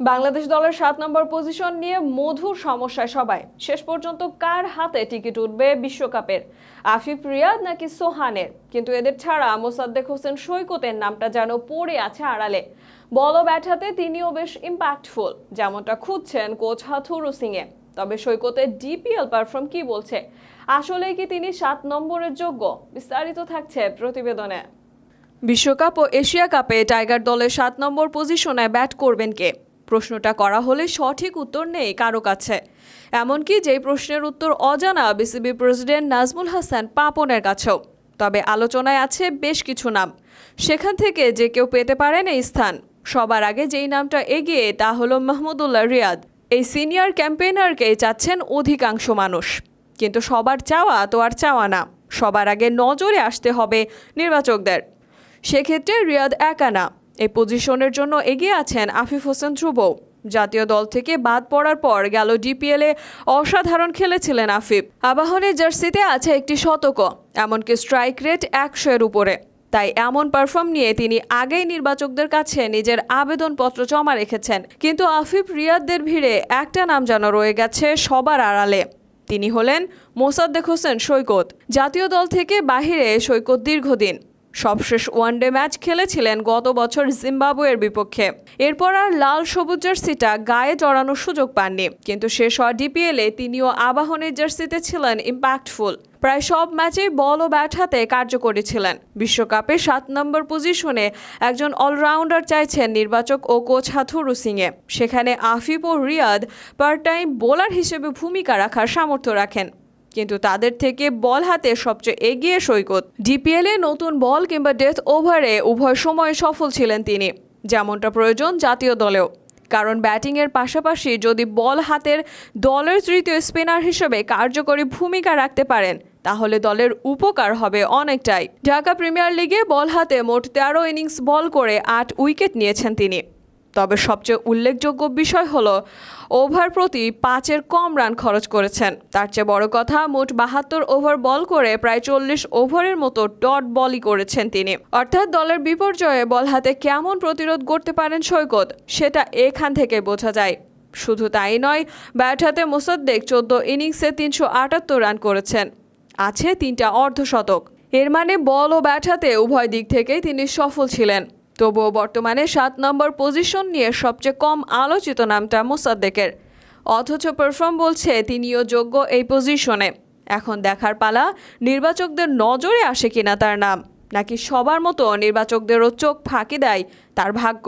বাংলাদেশ দলের সাত নম্বর পজিশন নিয়ে মধুর সমস্যায় সবাই। শেষ পর্যন্ত কার হাতে টিকিট উঠবে বিশ্বকাপের? আফিফ রিয়াদ নাকি সোহানের? কিন্তু এদের ছাড়া মোসাদ্দেক হোসেন সৈকতের নামটা যেন পড়ে আছে আড়ালে। বল হাতে তিনিও বেশ ইম্প্যাক্টফুল যেমনটা খুঁজছেন কোচ হাথুরু সিংয়ে। তবে সৈকতের ডিপিএল পারফর্ম কি বলছে? আসলেই কি তিনি সাত নম্বরের যোগ্য? বিস্তারিত থাকছে প্রতিবেদনে। বিশ্বকাপ ও এশিয়া কাপে টাইগার দলের সাত নম্বর পজিশনে ব্যাট করবেন কে? প্রশ্নটা করা হলে সঠিক উত্তর নেই কারও কাছে। এমনকি যেই প্রশ্নের উত্তর অজানা বিসিবি প্রেসিডেন্ট নাজমুল হাসান পাপনের কাছেও। তবে আলোচনায় আছে বেশ কিছু নাম। সেখান থেকে যে কেউ পেতে পারেন এই স্থান। সবার আগে যেই নামটা এগিয়ে, তা হলো মাহমুদুল্লাহ রিয়াদ। এই সিনিয়র ক্যাম্পেইনারকে চাচ্ছেন অধিকাংশ মানুষ। কিন্তু সবার চাওয়া তো আর চাওয়া না। সবার আগে নজরে আসতে হবে নির্বাচকদের। সেক্ষেত্রে রিয়াদ একা না। এই পজিশনের জন্য এগিয়ে আছেন আফিফ হোসেন ধ্রুব। জাতীয় দল থেকে বাদ পড়ার পর গেল ডিপিএলে অসাধারণ খেলেছিলেন আফিফ। আবাহনের জার্সিতে আছে একটি শতক, এমনকি স্ট্রাইক রেট একশো এর উপরে। তাই এমন পারফর্ম নিয়ে তিনি আগেই নির্বাচকদের কাছে নিজের আবেদনপত্র জমা রেখেছেন। কিন্তু আফিফ রিয়াদদের ভিড়ে একটা নাম যেন রয়ে গেছে সবার আড়ালে। তিনি হলেন মোসাদ্দেক হোসেন সৈকত। জাতীয় দল থেকে বাহিরে সৈকত দীর্ঘদিন। সবশেষ ওয়ানডে ম্যাচ খেলেছিলেন গত বছর জিম্বাবুয়ের বিপক্ষে। এরপর আর লাল সবুজ জার্সিটা গায়ে জড়ানোর সুযোগ পাননি। কিন্তু শেষ হওয়া ডিপিএলে তিনিও আবাহনের জার্সিতে ছিলেন ইম্প্যাক্টফুল প্রায় সব ম্যাচেই বল ও ব্যাট হাতে কার্যকরী ছিলেন। বিশ্বকাপে সাত নম্বর পজিশনে একজন অলরাউন্ডার চাইছেন নির্বাচক ও কোচ হাথুরু সিংয়ে। সেখানে আফিফ ও রিয়াদ পার্ট টাইম বোলার হিসেবে ভূমিকা রাখার সামর্থ্য রাখেন। কিন্তু তাদের থেকে বল হাতে সবচেয়ে এগিয়ে সৈকত। ডিপিএলে নতুন বল কিংবা ডেথ ওভারে উভয় সময়ে সফল ছিলেন তিনি, যেমনটা প্রয়োজন জাতীয় দলেও। কারণ ব্যাটিংয়ের পাশাপাশি যদি বল হাতের দলের তৃতীয় স্পিনার হিসেবে কার্যকরী ভূমিকা রাখতে পারেন, তাহলে দলের উপকার হবে অনেকটাই। ঢাকা প্রিমিয়ার লিগে বল হাতে মোট তেরো ইনিংস বল করে আট উইকেট নিয়েছেন তিনি। তবে সবচেয়ে উল্লেখযোগ্য বিষয় হলো, ওভার প্রতি পাঁচের কম রান খরচ করেছেন। তার চেয়ে বড় কথা, মোট বাহাত্তর ওভার বল করে প্রায় চল্লিশ ওভারের মতো ডট বলই করেছেন তিনি। অর্থাৎ দলের বিপর্যয়ে বল হাতে কেমন প্রতিরোধ করতে পারেন সৈকত, সেটা এখান থেকে বোঝা যায়। শুধু তাই নয়, ব্যাট হাতে মোসাদ্দেক চোদ্দ ইনিংসে তিনশো আটাত্তর রান করেছেন। আছে তিনটা অর্ধশতক এর মানে বল ও ব্যাট হাতে উভয় দিক থেকেই তিনি সফল ছিলেন। তবুও বর্তমানে সাত নম্বর পজিশন নিয়ে সবচেয়ে কম আলোচিত নামটা মোসাদ্দেকের। অথচ পারফর্ম বলছে তিনিও যোগ্য এই পজিশনে। এখন দেখার পালা, নির্বাচকদের নজরে আসে কিনা তার নাম। নাকি সবার মতো নির্বাচকদেরও চোখ ফাঁকি দেয় তার ভাগ্য?